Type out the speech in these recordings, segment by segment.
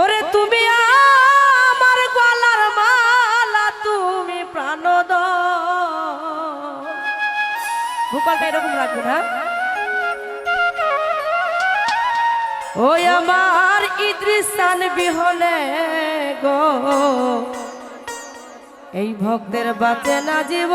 ওরে তুমি আমার গলার মালা, তুমি প্রাণ ভূপালটা এরকম রাখবে না? ওই আমার ইদ্রিসান বিহনে গো। এই ভক্তের বাতে না জীব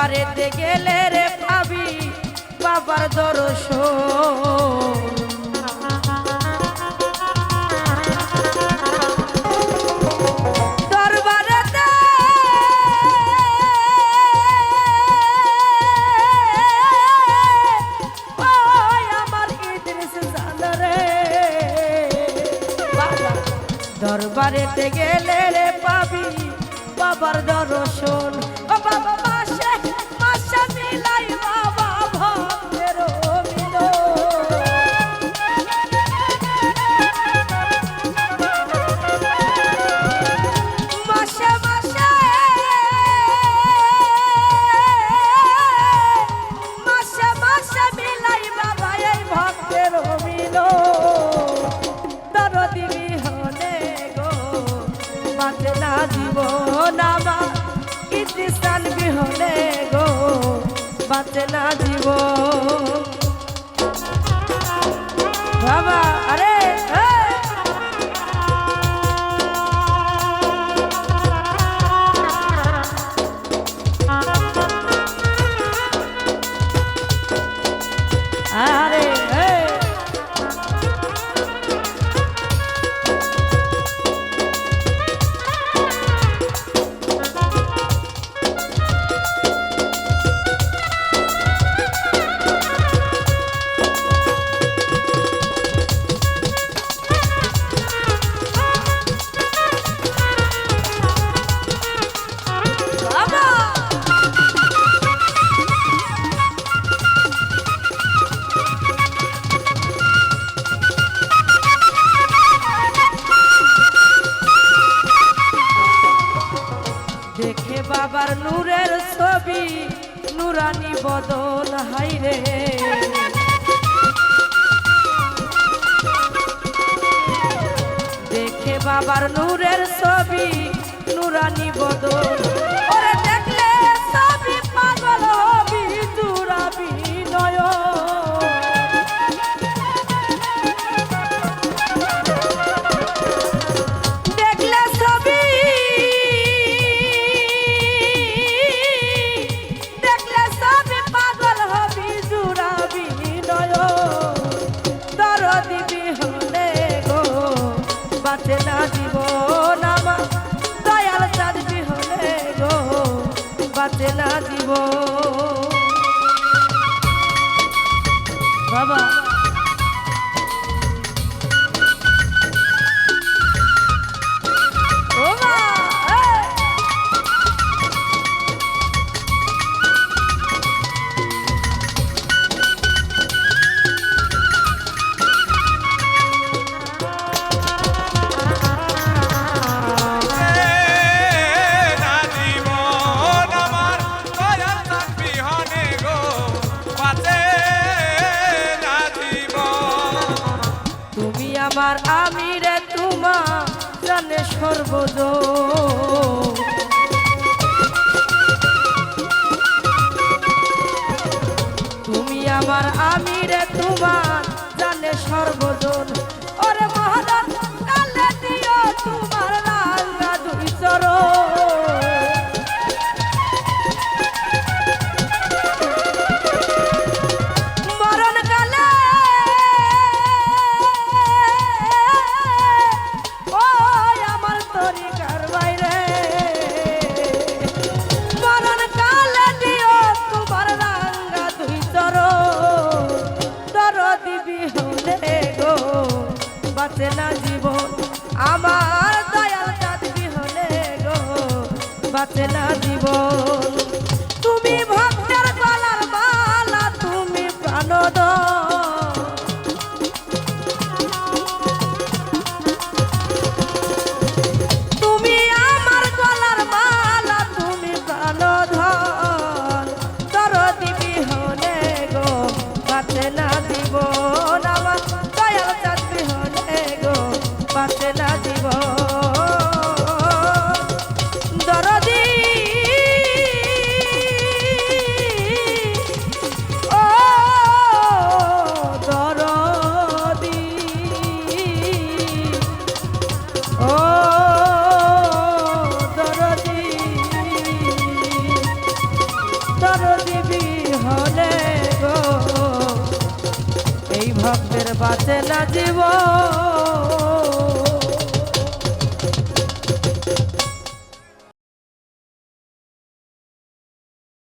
বাড়িতে গেলে রে ভাবি বাবার দরস দরবারেতে গেলে রে পাবি বাবার দর্শন। হলে গো বাঁচে না জীব বাবা আরে নুরানি বদল হাইরে দেখে বাবার নূরের ছবি নুরানি বদল। তেলা দিব বাবা আমার আমি রে তোমা জানে সর্বদ তুমি আমার আমি রে তোমা জানে সর্বদ ওরে মহাদ তোমার লাল দুই চরণ। বাঁচে না তুমি ভক্তের বাঁচে না জীবন।